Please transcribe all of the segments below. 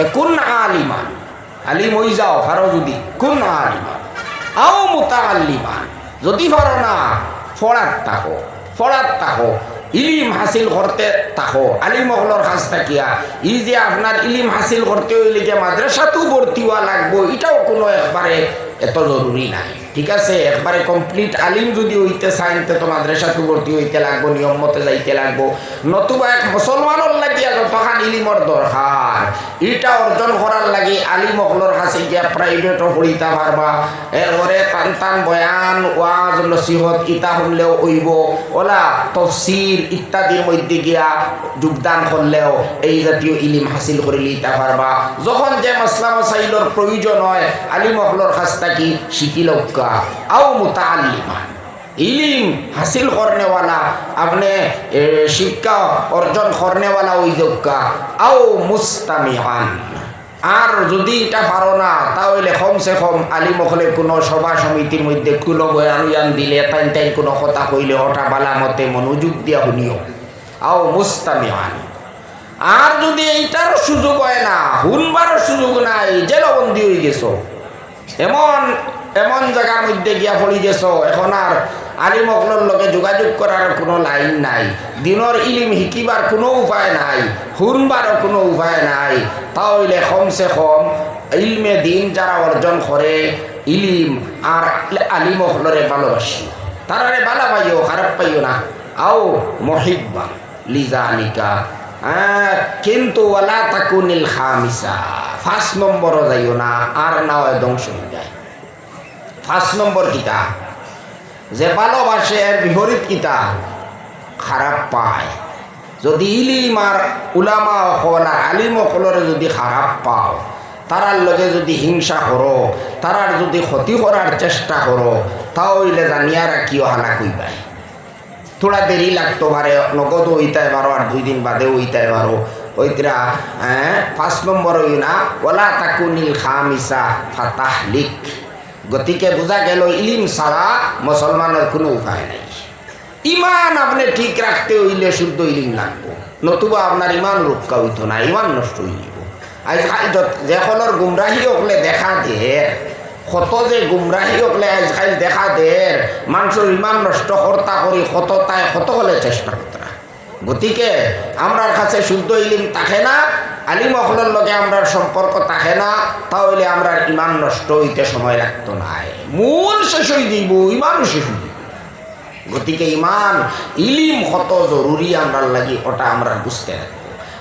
তে কোন আলিমান আলিম ওই যাও পারো যদি। কোন আলিমান আও মোতা আলিমান যদি পারো না ফড়াত তাহো ফড়াত তাহো ইলিম হাসিল করতে তাহো আলিম অকলর কাছ থাকিয়া। ই যে আপনার ইলিম হাসিল করতে হইলে যে মাদ্রাসাতেও ভর্তি হওয়া লাগবো, এটাও কোনো একবারে এত জরুরি নাই। ঠিক আছে? একবারে কমপ্লিট আলিম যদি হইতে চাইন তে তো মাদ্রাসাতে ভর্তি হইতে লাগবো, নিয়ম মতে যাইতে লাগবো। নতুবা এক মুসলমানের লাগিয়া যতখান ইলিমর দরকার, ইটা অর্জন করার লাগে আলিম অকলর গিয়া প্রাইভেটও পড়িতে পারবা এরপরে টান টান বয়ান ওয়াজ নসিহত ইটা শুনলেও ওইব ওলা তফসির ইত্যাদির মধ্যে গিয়া যোগদান করলেও এই জাতীয় ইলিম হাসিল করে লিতে পারবা যখন যে মাসলা মাসাইলর প্রয়োজন হয়, আলিম কাছ থাকি শিখি লক্কা আও মুতা আলিমান ইলিম হাসিল করনেওয়ালা আপনি শিক্ষা অর্জন করনেওয়ালা ওই যোগ্যা আও মুস্তামিহান আর যদি এটা পারো না, তাহলে কমসে কম আলিম হলে কোনো সভা সমিতির মধ্যে কোনো বয়ান উয়ান দিলে তাই তাই কোনো কথা কইলে ওটা বালা মতে মনোযোগ দিয়া শুনিও। আও মুস্তামিহান আর যদি এইটার সুযোগ হয় না, শুনবারও সুযোগ নাই, জেলবন্দি হয়ে গেছো। এমন এমন জায়গার মধ্যে গিয়া পড়ি গেছ, এখন আর আলিম অকলর লগে যোগাযোগ করার কোনো লাইন নাই। দিনের ইলিম শিকিবার কোনো উপায় নাই শুনবারও কোনো উপায় নাই। তাহলে কমসে কম ইলমে দিন যারা অর্জন করে, ইলিম আর আলিম অকলরে ভালোবাসি। তারারে ভালো পাইও খারাপ পাইও না। আও মহিব্বা লিজানিকা কিন্তু ওয়ালা তাকুনিল খামিসা। ফার্স্ট নম্বরও যাইও না, আর না ধ্বংস হয়ে যায়। ফার্স্ট নম্বর কিতা? যে ভালোবাসে এর বিপরীত কিতা খারাপ পায়। যদি ইলিম আর উলামা অকল আর আলিম যদি খারাপ পাও, তারার লগে যদি হিংসা করো, তারার যদি ক্ষতি করার চেষ্টা করো, তাহলে জানিয়া রাখিও হালা কইবাই থোড়া দেরি লাগতো পারে, নগদ হইতে পারো আর দুই দিন বাদে হইতে পারো। ওইতরা হ্যাঁ পাঁচ নম্বর হই না, ওলা নীল খামিসা ফাতাহ লিক গতিকে বোঝা গেল, ইলিম ছাড়া মুসলমানের কোনো উপায় নাই। ইমান আপনি ঠিক রাখতে হইলে শুদ্ধ ইলিম লাগবো। নতুবা আপনার ইমান রক্ষা হইতো না, ইমান নষ্ট যাব। আজকাল যে ফলর গুমরাহি হকলে দেখা দে কত যে গুমরাহি হকলে আজকাল দেখা দে মানুষের ইমান নষ্ট কর্তা করি কত তাই কত হলে চেষ্টা করতা গতিকে আমরার কাছে শুদ্ধ ইলিম থাকে না আলিম অকলের লগে আমরা সম্পর্ক থাকে না, তাহলে আমরা ইমান নষ্ট হইতে সময় লাগতো নাই। মূল শেষ হয়ে দিব, ইমানও শেষ যাইব। গতিকে ইমান, ইলিম কত জরুরি আমরার লাগি ওটা আমরা বুঝতে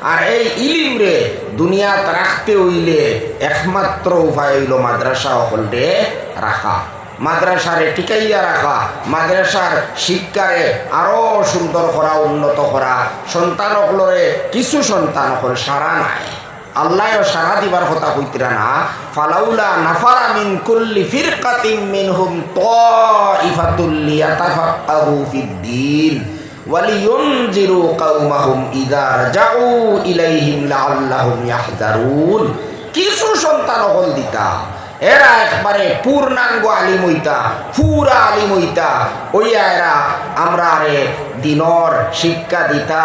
আর এই ইলিম রে দুনিয়াত রাখতে হইলে একমাত্র উপায় হইল মাদ্রাসা হলরে রাখা। মাদ্রাসারে টিকাইয়া রাখা, মাদ্রাসার শিক্ষারে আরও সুন্দর করা, উন্নত করা সন্তান অকলরে কিছু সন্তান অকল সারা নাই। আল্লাহ সারা দিবার কথা কইতরা না, ফালাউলা নাফারা মিন কুল্লি ফিরকাতিন মিনহুম তাইফাতুল লিয়াতাফাক্কাহু ফিদ্দিন কিছু সন্তান হল দিতা এরা একবারে পূর্ণাঙ্গ আলিম হইতা, পুরা আলিম হইতা। ওইয়া এরা আমরা রে দিনর শিক্ষা দিতা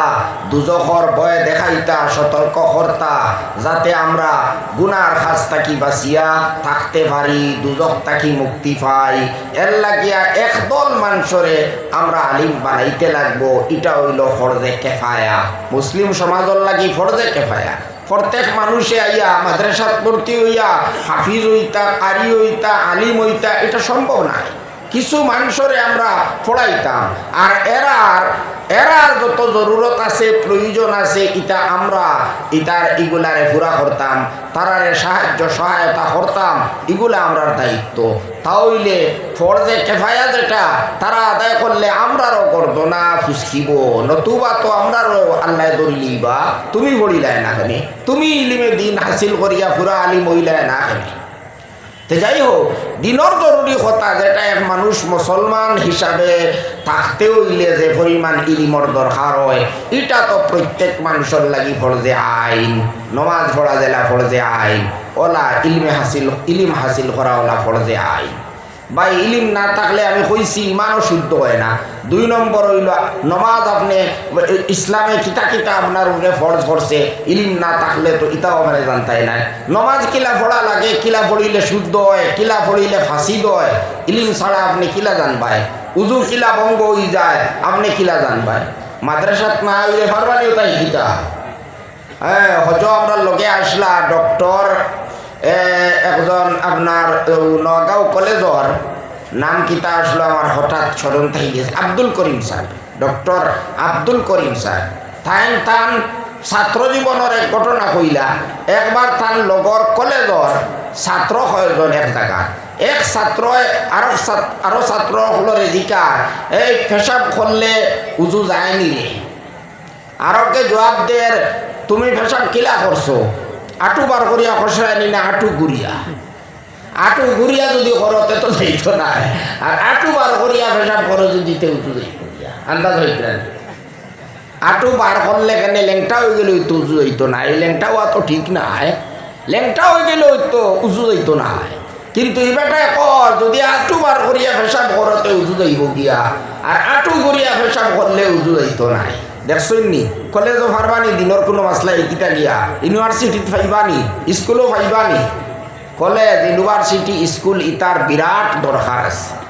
দুজখর ভয় দেখাইতা, সতর্ক কর্তা যাতে আমরা গুনার কাজ থাকি বাঁচিয়া, থাকতে পারি দুজক থাকি মুক্তি পাই। এর লাগিয়া একদল মানুষরে আমরা আলিম বানাইতে লাগবো এটা হইল ফরজে কেফায়া। মুসলিম সমাজর লাগি ফরজে কেফায়া। প্রত্যেক মানুষে আইয়া, মাদ্রাসাত ভর্তি হইয়া, হাফিজ হইতা কারি হইতা, আলিম হইতা, এটা সম্ভব নাই। কিছু মানুষরে আমরা পড়াইতাম। আর এরার এরার যত জরুরত আছে, প্রয়োজন আছে ইটা আমরা ইটার ইগুলারে পুরা করতাম, তারারে সাহায্য, সহায়তা করতাম এগুলা আমরার দায়িত্ব। তাহলে ফরজে কেফায়া যেটা, তারা আদায় করলে আমরারও করতো না ফুসকিব, নতুবা তো আমরারও আল্লাহ দরিলি বা তুমি বলিলাই না তুমি ইলিমে দিন হাসিল করিয়া পুরা আলিম হইলাই না কেনে। তে যাই হোক দিনর জরুরি কথা যেটা এক মানুষ মুসলমান হিসাবে থাকতে হইলে যে পরিমাণ ইলিমর দরকার হয় এটা তো প্রত্যেক মানুষের লাগি ফরজে আইন, নমাজ পড়া জেলা ফরজে আইন ওলা ইলিম হাসিল ইলিম হাসিল করা ওলা ফরজে আইন। বা ইলিম না থাকলে আমি কইছি ইমানও শুদ্ধ হয় না। দুই নম্বর হইল, নমাজ আপনি, ইসলামে কিতা কিতা আপনার উপরে ফরজ করছে ইলিম না থাকলে তো ইটাও মানে জানতাই নাই নমাজ কিলা পড়া লাগে, কিলা পড়িলে শুদ্ধ হয়, কিলা পড়িলে ফাঁসি হয়, ইলিম ছাড়া আপনি কিলা জানবাই? উজু কিলা ভঙ্গ হয়ে যায়, আপনি কিলা জানবাই? মাদ্রাসাত না হইলে পারবানি তাই কিতা? হ্যাঁ হজ আমরা লগে আসলা, ডক্টর একজন আপনার নগাঁও কলেজর নাম কিতা আসলো আমার হঠাৎ স্মরণ থেকে গেছে। Abdul Karim sir doctor Abdul Karim sir তাইন তান ছাত্র জীবনের এক ঘটনা কইলা। একবার তান লগর কলেজর ছাত্র কয়জন এক জায়গায় এক ছাত্র আরও আরও ছাত্র হলরে জিকার এই পেশাব করলে উজু যায়নি আরকে জবাব দের তুমি পেশাব কিলা করছ আটু বার করিয়া খসড়ানি না আটু গুড়িয়া। আটু গুড়িয়া যদি করতে তো যাইতো না। আর আটু বার করিয়া পেশাব করো যদি তো যাইত আন্দাজ হইতে আটু বার করলে কেন লেংটা হয়ে গেলে তো উঁচু যাইতো না। এই লেংটাও তো ঠিক না লেংটা হয়ে গেলে তো উঁচু যাইতো না কিন্তু বেটায় কর যদি আটু বার করিয়া পেশাব করতে উঁচু যাইব গিয়া। আর আটু গড়িয়া পেশাব করলে উঁচু যাইতো নাই দেখছই নি? কলেজও পারবানি দিনের কোনো মাসলা এইকিটা গিয়া ইউনিভার্সিটিত পাইবানি স্কুলও পাইবানি কলেজ ইউনিভার্সিটি স্কুল ইতার বিরাট দরকার আছে।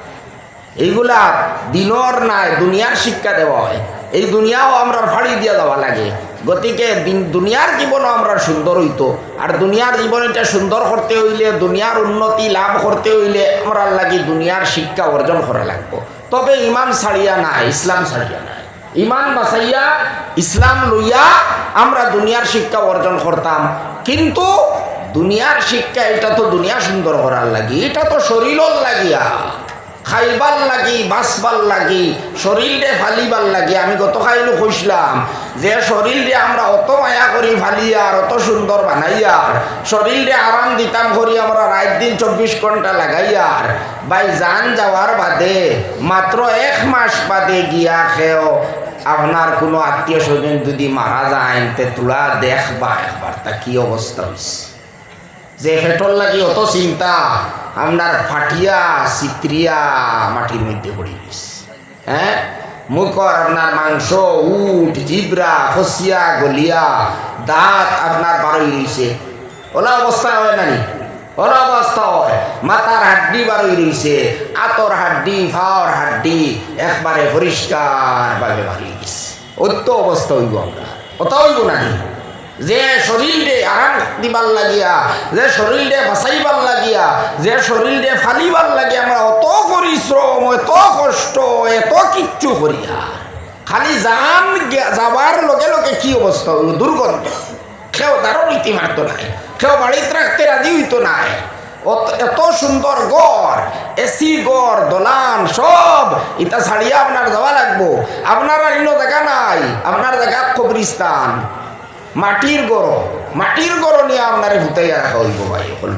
এইগুলা দিনর নাই দুনিয়ার শিক্ষা দেওয়া হয়। এই দুনিয়াও আমরা ফাড়ি দিয়ে দেওয়া লাগে। গতিকে দিন- দুনিয়ার জীবনও আমরা সুন্দর হইতো। আর দুনিয়ার জীবন এটা সুন্দর করতে হইলে দুনিয়ার উন্নতি লাভ করতে হইলে আমরা লাগি দুনিয়ার শিক্ষা অর্জন করা লাগবো। তবে ইমান ছাড়িয়া না ইসলাম ছাড়িয়া না ইমান বাসাইয়া ইসলাম লইয়া আমরা দুনিয়ার শিক্ষা অর্জন করতাম। কিন্তু দুনিয়ার শিক্ষা, এটা তো দুনিয়া সুন্দর করার লাগি, এটা তো শরীরও লাগিয়া। খাইবার লাগি, বাঁচবার লাগি শরীরে ফালিবার লাগি, আমি গত খাইলো কইসলাম যে শরীরে আমরা অত মায়া করি ফালিয়ার অত সুন্দর বানাইয়ার শরীরে আরাম দিতাম করি আমরা রাত দিন চব্বিশ ঘণ্টা লাগাইয়ার বাই যান যাওয়ার বাদে, মাত্র এক মাস বাদে গিয়া খেও, আপনার কোনো আত্মীয় স্বজন যদি মারা যায়, তে তোলা দেখবা একবার তা কি অবস্থা হয়েছে যে পেট্রোল লাগি অত চিন্তা। আপনার ফাটিয়া চিত্রিয়া মাটির মধ্যে পড়ে গেছে। হ্যাঁ? মুখর আপনার মাংস, উট, জিবরা, ফসিয়া, গলিয়া, দাঁত আপনার বারোই রয়েছে ওলা অবস্থা হয় নানি ওলা অবস্থা হয়। মাথার হাড্ডি বারোই রয়েছে আতর হাড্ডি, ফাওয়ার হাড্ডি একবারে পরিষ্কার ভাবে বাড়ি গেছে। অত্য অবস্থা হইব আমরা। অত হইব নানি যে শরীরে আরাম দিবার লাগিয়া, যে শরীরে বাঁচাইবার লাগিয়া, যে শরীরে ফালিবার লাগিয়া আমরা অত পরিশ্রম, এত কষ্ট, এত কিচ্ছু করিয়া খালি যান যাবার লগে লগে কি অবস্থা হইব দুর্গন্ধ। কেউ তারও রীতি মারতো নাই। কেউ বাড়িতে রাখতে রাজি হইতো অত- এত সুন্দর গড় এসি গড়, দলান সব ইটা ছাড়িয়া আপনার যাওয়া লাগবো। আপনার আর ইনো জায়গা নাই। আপনার জায়গা কবরিস্তান মাটির গড় মাটির গড় নিয়ে আপনারে ভুতাইয়া রাখা হইব ভাই অকল